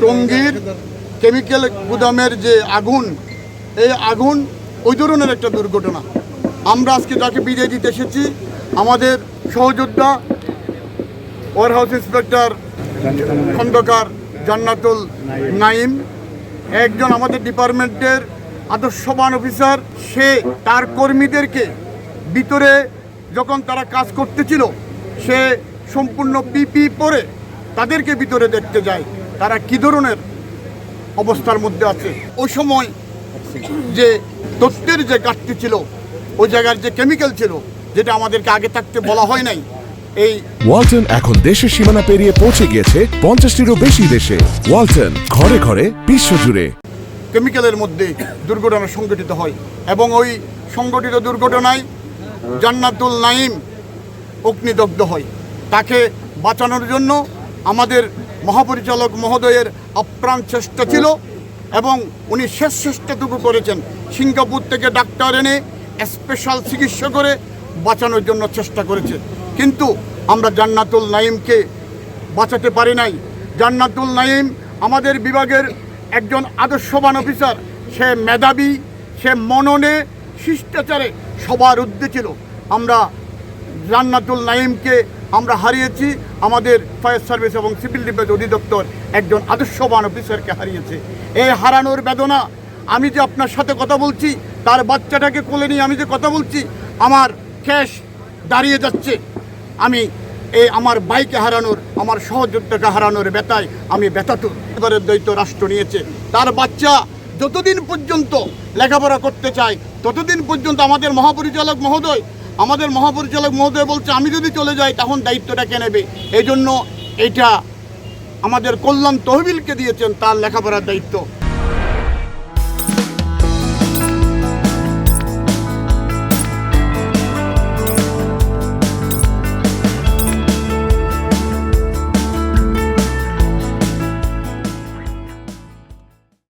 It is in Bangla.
টঙ্গীর কেমিক্যাল গুদামের যে আগুন, এই আগুন ওই ধরনের একটা দুর্ঘটনা। আমরা আজকে যাকে বিদায় দিতে এসেছি, আমাদের সহযোদ্ধা warehouse inspector Khandakar Jannatul Naim একজন আমাদের ডিপার্টমেন্টের আদর্শবান অফিসার, সে তার কর্মীদেরকে ভিতরে যখন তারা কাজ করতেছিল, সে সম্পূর্ণ পিপি পরে তাদেরকে ভিতরে দেখতে যায়। তারা কী ধরনের অবস্থার মধ্যে আছে? ওই সময় যে তথ্যের যে ঘাটতি ছিল ওই জায়গার যে কেমিক্যাল ছিল যেটা আমাদেরকে আগে থাকতে বলা হয় নাই এই ওয়ালটন এখন দেশের সীমানা পেরিয়ে পৌঁছে গিয়েছে পঞ্চাশটিরও বেশি দেশে। ওয়ালটন ঘরে ঘরে বিশ্বজুড়ে। কেমিক্যালের মধ্যে দুর্ঘটনা সংঘটিত হয় এবং ওই সংঘটিত দুর্ঘটনায় জান্নাতুল নাইম অগ্নিদগ্ধ হয়। তাকে বাঁচানোর জন্য আমাদের মহাপরিচালক মহোদয়ের আপ্রাণ চেষ্টা ছিল এবং উনি শেষ চেষ্টাটুকু করেছেন। সিঙ্গাপুর থেকে ডাক্তার এনে স্পেশাল চিকিৎসা করে বাঁচানোর জন্য চেষ্টা করেছে। কিন্তু আমরা জান্নাতুল নাইমকে বাঁচাতে পারি নাই। জান্নাতুল নাইম আমাদের বিভাগের একজন আদর্শবান অফিসার। সে মেধাবী, সে মননে, শিষ্টাচারে সবার ঊর্ধ্বে ছিল। আমরা জান্নাতুল নাইমকে আমরা হারিয়েছি। আমাদের ফায়ার সার্ভিস এবং সিভিল ডিফেন্স অধিদপ্তর একজন আদর্শবান অফিসারকে হারিয়েছে। এই হারানোর বেদনা, আমি যে আপনার সাথে কথা বলছি, তার বাচ্চাটাকে কোলে নিয়ে আমি যে কথা বলছি, আমার ক্যাশ দাঁড়িয়ে যাচ্ছে। আমি এই আমার বাইকে হারানোর, আমার সহযোদ্ধাকে হারানোর ব্যথায় আমি ব্যথাতুর এবারের দ্বৈত রাষ্ট্র নিয়েছে। তার বাচ্চা যতদিন পর্যন্ত লেখাপড়া করতে চায়, ততদিন পর্যন্ত আমাদের মহাপরিচালক মহোদয় আমাদের মহাপরিচালক মহোদয় বলছে, আমি যদি চলে যাই, তখন দায়িত্বটা কে নেবে? এই জন্য এটা আমাদের কল্যাণ তহবিলকে দিয়েছেন, তার লেখাপড়ার দায়িত্ব।